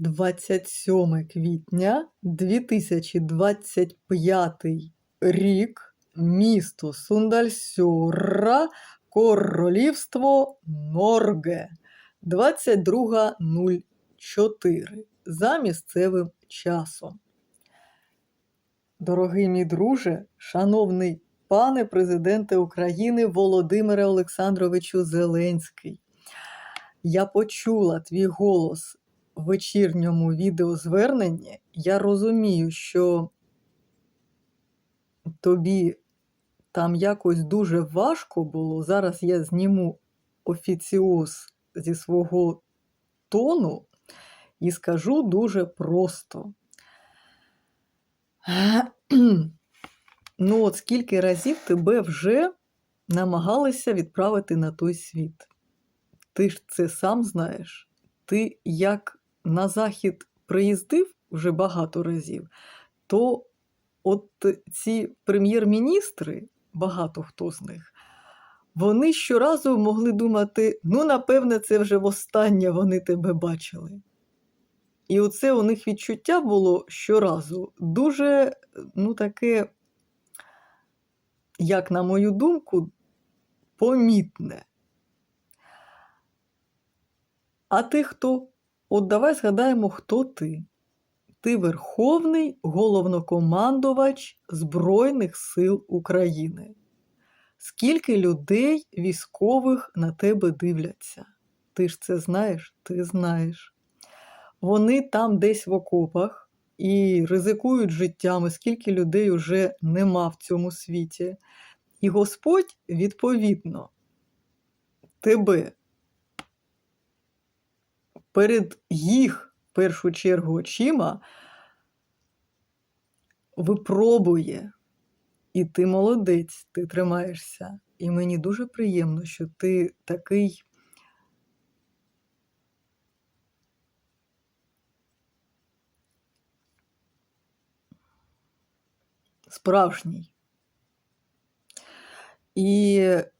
27 квітня 2025 рік, місто Сундальсьора, Королівство Норге, 22.04 за місцевим часом. Дорогий мій друже, шановний пане президенте України Володимире Олександровичу Зеленський, я почула твій голос вечірньому відеозверненні. Я розумію, що тобі там якось дуже важко було. Зараз я зніму офіціоз зі свого тону і скажу дуже просто. Ну, от скільки разів тебе вже намагалися відправити на той світ. Ти ж це сам знаєш. Ти як на захід приїздив вже багато разів, то от ці прем'єр-міністри, багато хто з них, вони щоразу могли думати: ну, напевне, це вже востаннє вони тебе бачили. І оце у них відчуття було щоразу дуже, ну, таке, як на мою думку, помітне. А ти хто? От давай згадаємо, хто ти. Ти Верховний головнокомандувач Збройних сил України. Скільки людей військових на тебе дивляться? Ти ж це знаєш? Ти знаєш. Вони там десь в окопах і ризикують життями, скільки людей уже нема в цьому світі. І Господь, відповідно, тебе перед їх, в першу чергу, очима випробує. І ти молодець, ти тримаєшся. І мені дуже приємно, що ти такий справжній. І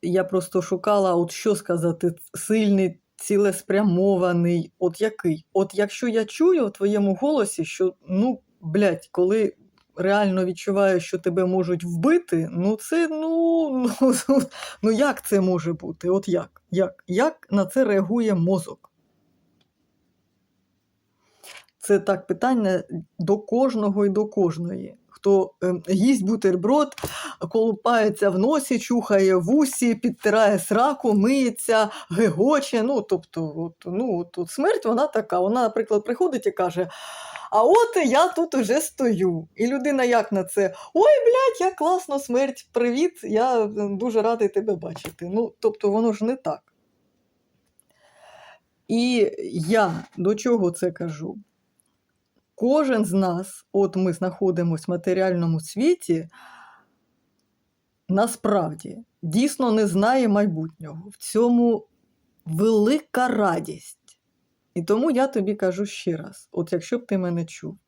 я просто шукала, от що сказати, сильний, цілеспрямований, от який. От якщо я чую в твоєму голосі, що, ну, блядь, коли реально відчуваю, що тебе можуть вбити, ну це, ну, ну, ну як це може бути? От як? Як? Як на це реагує мозок? Це так питання до кожного і до кожної. Хто е, їсть бутерброд, колупається в носі, чухає в усі, підтирає сраку, миється, гегоче. Ну, тобто, от, ну, от, смерть вона така. Вона, наприклад, приходить і каже: А от я тут уже стою. І людина як на це? Ой, блядь, як класно, смерть, привіт, я е, дуже радий тебе бачити. Ну, тобто, воно ж не так. І я до чого це кажу? Кожен з нас, от ми знаходимося в матеріальному світі, насправді дійсно не знає майбутнього. В цьому велика радість. І тому я тобі кажу ще раз: от якщо б ти мене чув,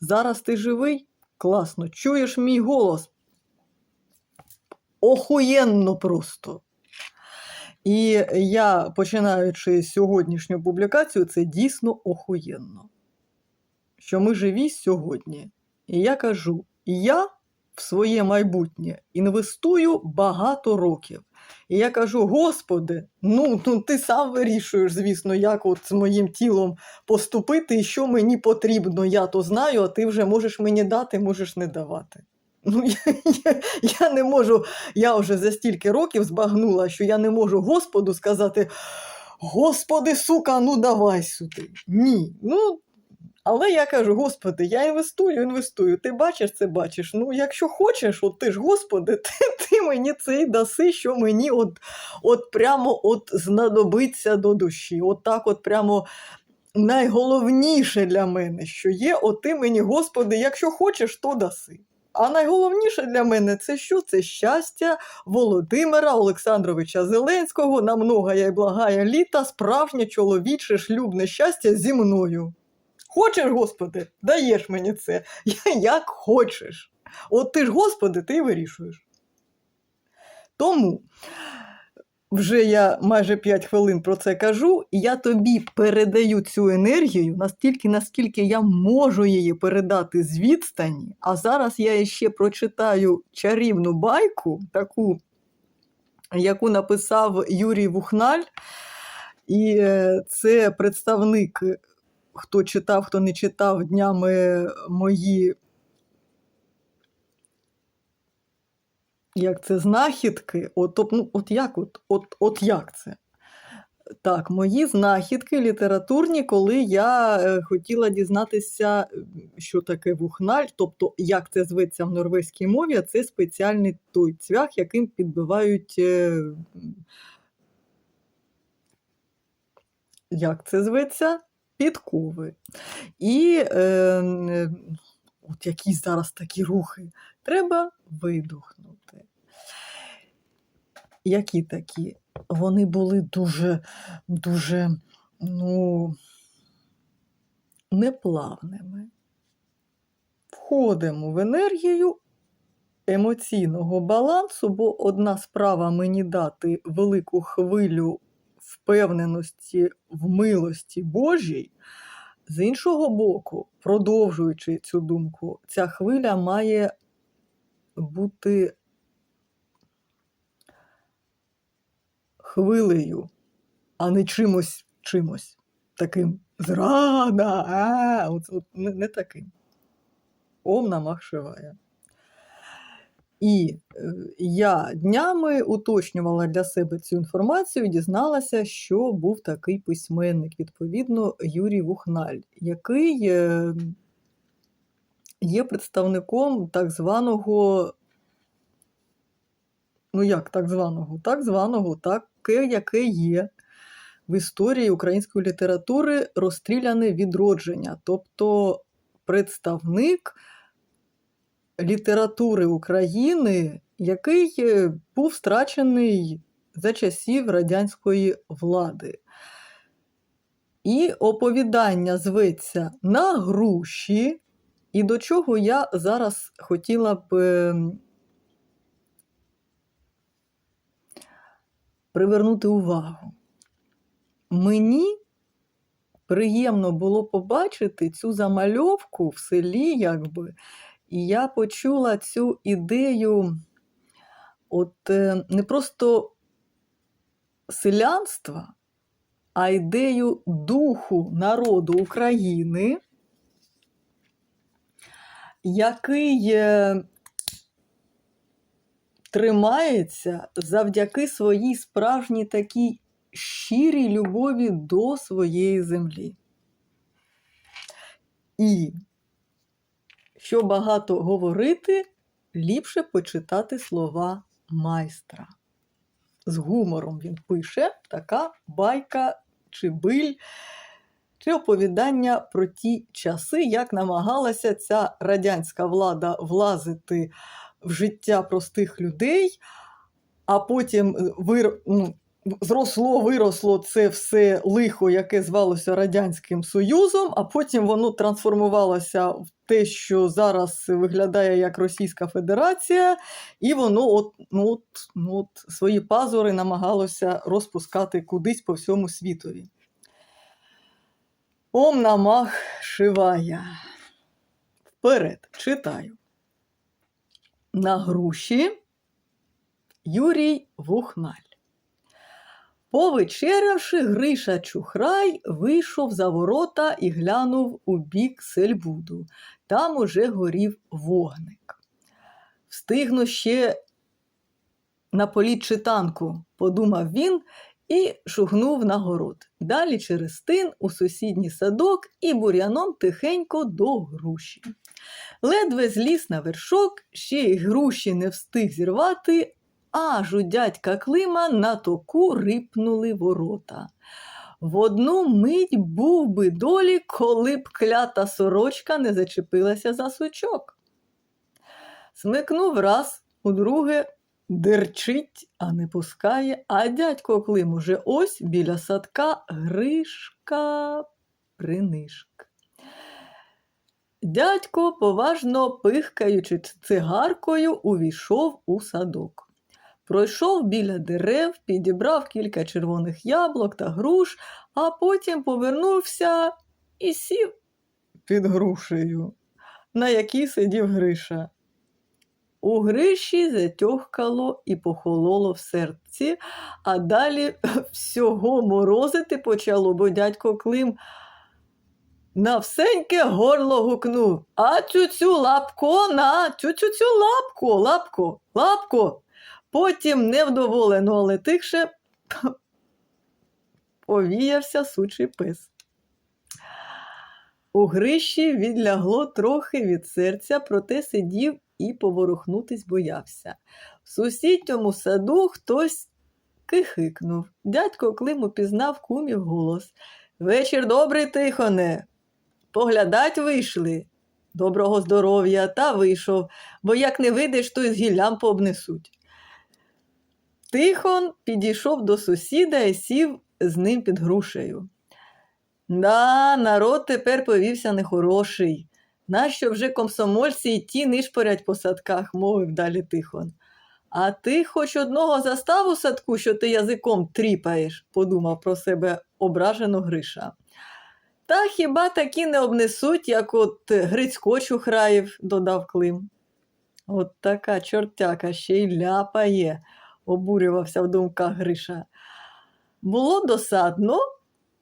зараз ти живий, класно, чуєш мій голос. Охуєнно просто. І я, починаючи сьогоднішню публікацію, це дійсно охуєнно що ми живі сьогодні. І я кажу: я в своє майбутнє інвестую багато років. І я кажу: Господи, ну, ну ти сам вирішуєш, звісно, як от з моїм тілом поступити і що мені потрібно. Я то знаю, а ти вже можеш мені дати, можеш не давати. Ну, я, я, я не можу, я вже за стільки років збагнула, що я не можу Господу сказати: Господи, сука, ну давай сюди. Ні. Ну, але я кажу, Господи, я інвестую, інвестую. Ти бачиш це бачиш. Ну, якщо хочеш, от ти ж, Господи, ти, ти мені це й даси, що мені от от прямо от знадобиться до душі. От так от прямо найголовніше для мене, що є, от ти мені, Господи, якщо хочеш, то даси. А найголовніше для мене це що? Це щастя Володимира Олександровича Зеленського на многая й благая літа, справжнє чоловіче шлюбне щастя зі мною. Хочеш, Господи, даєш мені це, як хочеш. От ти ж, Господи, ти вирішуєш. Тому вже я майже 5 хвилин про це кажу, і я тобі передаю цю енергію настільки, наскільки я можу її передати з відстані. А зараз я ще прочитаю чарівну байку, таку, яку написав Юрій Вухналь. І е, це представник, хто читав, хто не читав днями мої. Як це знахідки? От, тоб- ну, от як от, от, от як це? Так, мої знахідки літературні, коли я е, хотіла дізнатися, що таке вухналь, тобто як це зветься в норвезькій мові, а це спеціальний той цвях, яким підбивають. е, Як це зветься? Підкови. І е, от якісь зараз такі рухи. Треба видухнути. Які такі? Вони були дуже, дуже, ну, неплавними. Входимо в енергію емоційного балансу, бо одна справа мені дати велику хвилю впевненості в милості Божій. З іншого боку, продовжуючи цю думку, ця хвиля має бути хвилею, а не чимось чимось таким зрада. А, от, от, не, не таким. Ом намах шиває. І е, я днями уточнювала для себе цю інформацію дізналася, що був такий письменник, відповідно, Юрій Вухналь, який е, є представником так званого, ну як так званого, так званого, таке, яке є в історії української літератури розстріляне відродження, тобто представник літератури України, який е, був страчений за часів радянської влади. І оповідання зветься на груші, і до чого я зараз хотіла б ем, привернути увагу. Мені приємно було побачити цю замальовку в селі, якби, і я почула цю ідею от е, не просто селянства, а ідею духу народу України, який е, тримається завдяки своїй справжній такій щирій любові до своєї землі. І що багато говорити, ліпше почитати слова майстра. З гумором він пише така байка чи биль, чи оповідання про ті часи, як намагалася ця радянська влада влазити в життя простих людей, а потім е, вир... ну, зросло, виросло це все лихо, яке звалося Радянським Союзом, а потім воно трансформувалося в те, що зараз виглядає як Російська Федерація, і воно от, ну, от, ну, от свої пазури намагалося розпускати кудись по всьому світові. Ом намах шивая. Вперед читаю. На груші Юрій Вухналь. Повечерявши, Гриша Чухрай вийшов за ворота і глянув у бік сельбуду. Там уже горів вогник. Встигну ще на політ читанку, подумав він і шугнув на город. Далі через тин у сусідній садок і бур'яном тихенько до груші. Ледве зліз на вершок, ще й груші не встиг зірвати, аж у дядька Клима на току рипнули ворота. В одну мить був би долі, коли б клята сорочка не зачепилася за сучок. Смикнув раз, удруге дерчить, а не пускає, а дядько Клим уже ось біля садка Гришка принишк. Дядько, поважно пихкаючи цигаркою, увійшов у садок. Пройшов біля дерев, підібрав кілька червоних яблук та груш, а потім повернувся і сів під грушею, на якій сидів Гриша. У Гриші затьохкало і похололо в серці, а далі всього морозити почало, бо дядько Клим на всеньке горло гукнув. А цю-цю лапко на цю-цю-цю лапко, лапко, лапко. Потім невдоволено, але тихше повіявся сучий пес. У Гриші відлягло трохи від серця, проте сидів і поворухнутись боявся. В сусідньому саду хтось кихикнув. Дядько Клим упізнав кумів голос. Вечір добрий, тихоне. Поглядать вийшли. Доброго здоров'я та вийшов, бо як не вийдеш, то й з гіллям пообнесуть. Тихон підійшов до сусіда і сів з ним під грушею. Да, народ тепер повівся нехороший. Нащо вже комсомольці й ті нишпорять по садках, мовив далі Тихон. А ти хоч одного застав у садку, що ти язиком тріпаєш, подумав про себе ображено Гриша. Та хіба такі не обнесуть, як от Грицько Чухраєв, додав Клим. От така чортяка ще й ляпає, обурювався в думках Гриша. Було досадно,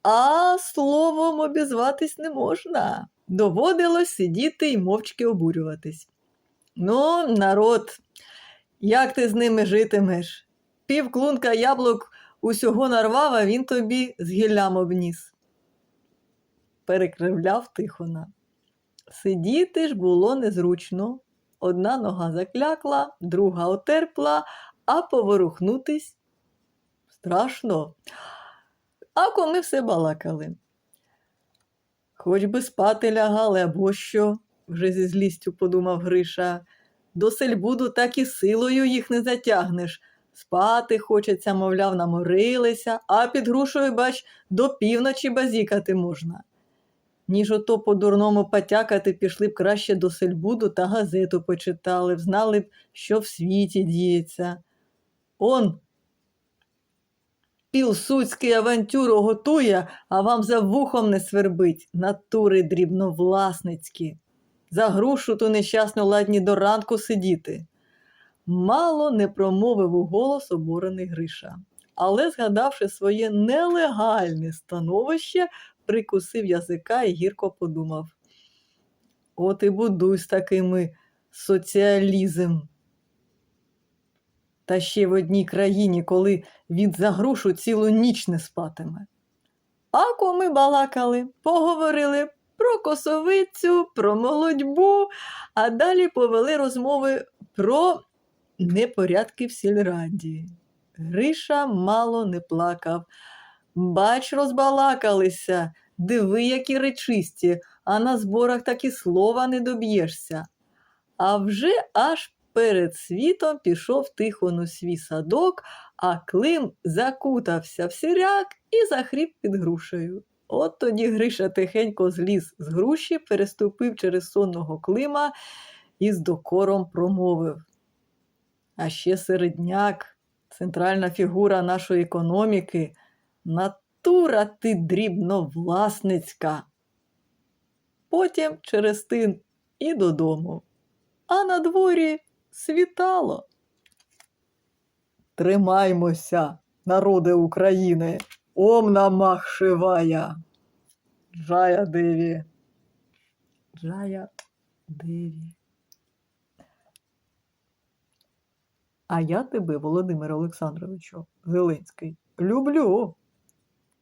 а словом обізватись не можна. Доводилось сидіти і мовчки обурюватись. Ну, народ, як ти з ними житимеш? Пів клунка яблук усього нарвав, а він тобі з гіллям обніс. Перекривляв Тихона. Сидіти ж було незручно. Одна нога заклякла, друга отерпла, а поворухнутись страшно. А коми все балакали. Хоч би спати лягали, або що, вже зі злістю подумав Гриша. До сельбуду так і силою їх не затягнеш. Спати хочеться, мовляв, наморилися, а під грушею, бач, до півночі базікати можна. Ніж ото по-дурному потякати пішли б краще до сельбуду та газету почитали б, знали б, що в світі діється. Он Пілсудський авантюру готує, а вам за вухом не свербить. Натури дрібновласницькі. За грушу ту нещасну ладні до ранку сидіти. Мало не промовив у голос обурений Гриша. Але, згадавши своє нелегальне становище, прикусив язика і гірко подумав. От і будуй з такими соціалізм. Та ще в одній країні, коли він за грушу цілу ніч не спатиме. А коми балакали, поговорили про косовицю, про молодьбу, а далі повели розмови про непорядки в сільраді. Гриша мало не плакав. Бач, розбалакалися, диви, які речисті, а на зборах так і слова не доб'єшся. А вже аж перед світом пішов тихо у свій садок, а Клим закутався в сіряк і захріп під грушею. От тоді Гриша тихенько зліз з груші, переступив через сонного Клима і з докором промовив. А ще середняк, центральна фігура нашої економіки, натура ти дрібновласницька. Потім через тин і додому. А на дворі світало. Тримаймося, народи України, ом намах шивая. Джая Деві. Джая Деві. А я тебе, Володимир Олександровичу, Зеленський, люблю.